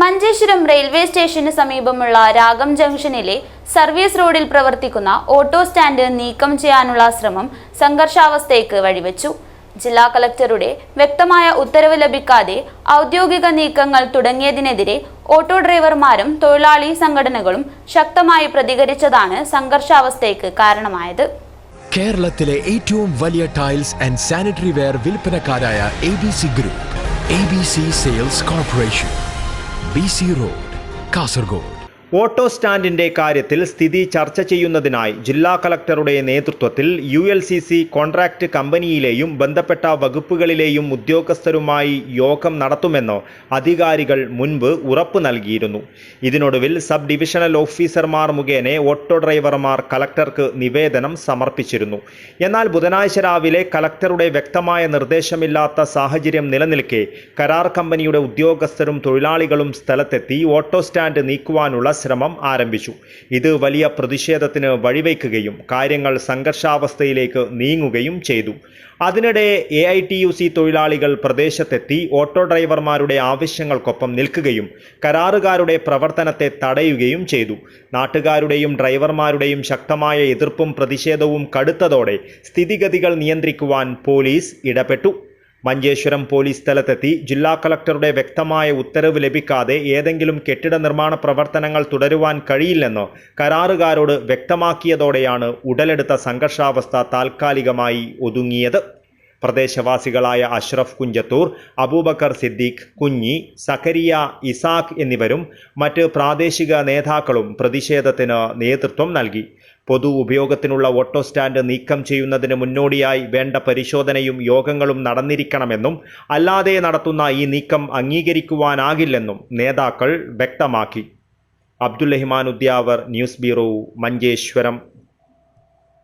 Manjeshwaram railway സ്റ്റേഷന് സമീപമുള്ള രാഗം ജംഗ്ഷനിലെ സർവീസ് റോഡിൽ പ്രവർത്തിക്കുന്ന ഓട്ടോ സ്റ്റാൻഡ് നീക്കം ചെയ്യാനുള്ള ശ്രമം സംഘർഷാവസ്ഥയ്ക്ക് വഴിവെച്ചു. ജില്ലാ കളക്ടറുടെ വ്യക്തമായ ഉത്തരവ് ലഭിക്കാതെ ഔദ്യോഗിക നീക്കങ്ങൾ തുടങ്ങിയതിനെതിരെ ഓട്ടോ ഡ്രൈവർമാരും തൊഴിലാളി സംഘടനകളും ശക്തമായി പ്രതികരിച്ചതാണ് സംഘർഷാവസ്ഥയ്ക്ക് കാരണമായത്. കേരളത്തിലെ ഏറ്റവും വലിയ tiles and sanitary ware വിൽപ്പനക്കാരായ A B C group A B C sales corporation B C road Kasaragod auto സ്റ്റാൻഡിന്റെ കാര്യത്തിൽ സ്ഥിതി ചർച്ച ചെയ്യുന്നതിനായി ജില്ലാ കളക്ടറുടെ നേതൃത്വത്തിൽ U L C C contract കമ്പനിയിലെയും ബന്ധപ്പെട്ട വകുപ്പുകളിലെയും ഉദ്യോഗസ്ഥരുമായി യോഗം നടത്തുമെന്ന് അധികാരികൾ മുൻപ് ഉറപ്പ് നൽകിയിരുന്നു. ഇതിനൊടുവിൽ സബ് ഡിവിഷണൽ ഓഫീസർമാർ മുഖേന ഓട്ടോ ഡ്രൈവർമാർ കളക്ടർക്ക് നിവേദനം സമർപ്പിച്ചിരുന്നു. എന്നാൽ ബുധനാഴ്ച രാവിലെ കളക്ടറുടെ വ്യക്തമായ നിർദ്ദേശമില്ലാത്ത സാഹചര്യം നിലനിൽക്കെ കരാർ കമ്പനിയുടെ ഉദ്യോഗസ്ഥരും തൊഴിലാളികളും സ്ഥലത്തെത്തി ഓട്ടോ സ്റ്റാൻഡ് നീക്കുവാനുള്ള ശ്രമം ആരംഭിച്ചു. ഇത് വലിയ പ്രതിഷേധത്തിന് വഴിവെക്കുകയും കാര്യങ്ങൾ സംഘർഷാവസ്ഥയിലേക്ക് നീങ്ങുകയും ചെയ്തു. അതിനിടെ A I T U C തൊഴിലാളികൾ പ്രദേശത്തെത്തി ഓട്ടോ ഡ്രൈവർമാരുടെ ആവശ്യങ്ങൾക്കൊപ്പം നിൽക്കുകയും കരാറുകാരുടെ പ്രവർത്തനത്തെ തടയുകയും ചെയ്തു. നാട്ടുകാരുടെയും ഡ്രൈവർമാരുടെയും ശക്തമായ എതിർപ്പും പ്രതിഷേധവും കടുത്തതോടെ സ്ഥിതിഗതികൾ നിയന്ത്രിക്കുവാൻ പോലീസ് ഇടപെട്ടു. മഞ്ചേശ്വരം പോലീസ് സ്ഥലത്തെത്തി ജില്ലാ കളക്ടറുടെ വ്യക്തമായ ഉത്തരവ് ലഭിക്കാതെ ഏതെങ്കിലും കെട്ടിട നിർമ്മാണ പ്രവർത്തനങ്ങൾ തുടരുവാൻ കഴിയില്ലെന്ന് കരാറുകാരോട് വ്യക്തമാക്കിയതോടെയാണ് ഉടലെടുത്ത സംഘർഷാവസ്ഥ താൽക്കാലികമായി ഒതുങ്ങിയത്. പ്രദേശവാസികളായ അഷ്റഫ് കുഞ്ചത്തൂർ അബൂബക്കർ സിദ്ദീഖ് കുഞ്ഞി സക്കരിയ ഇസാഖ് എന്നിവരും മറ്റ് പ്രാദേശിക നേതാക്കളും പ്രതിഷേധത്തിന് നേതൃത്വം നൽകി. പൊതു ഉപയോഗത്തിനുള്ള ഓട്ടോ സ്റ്റാൻഡ് നീക്കം ചെയ്യുന്നതിന് മുന്നോടിയായി വേണ്ട പരിശോധനയും യോഗങ്ങളും നടന്നിരിക്കണമെന്നും അല്ലാതെ നടത്തുന്ന ഈ നീക്കം അംഗീകരിക്കുവാനാകില്ലെന്നും നേതാക്കൾ വ്യക്തമാക്കി. Abdul Rahman Udyavar news bureau Manjeshwaram.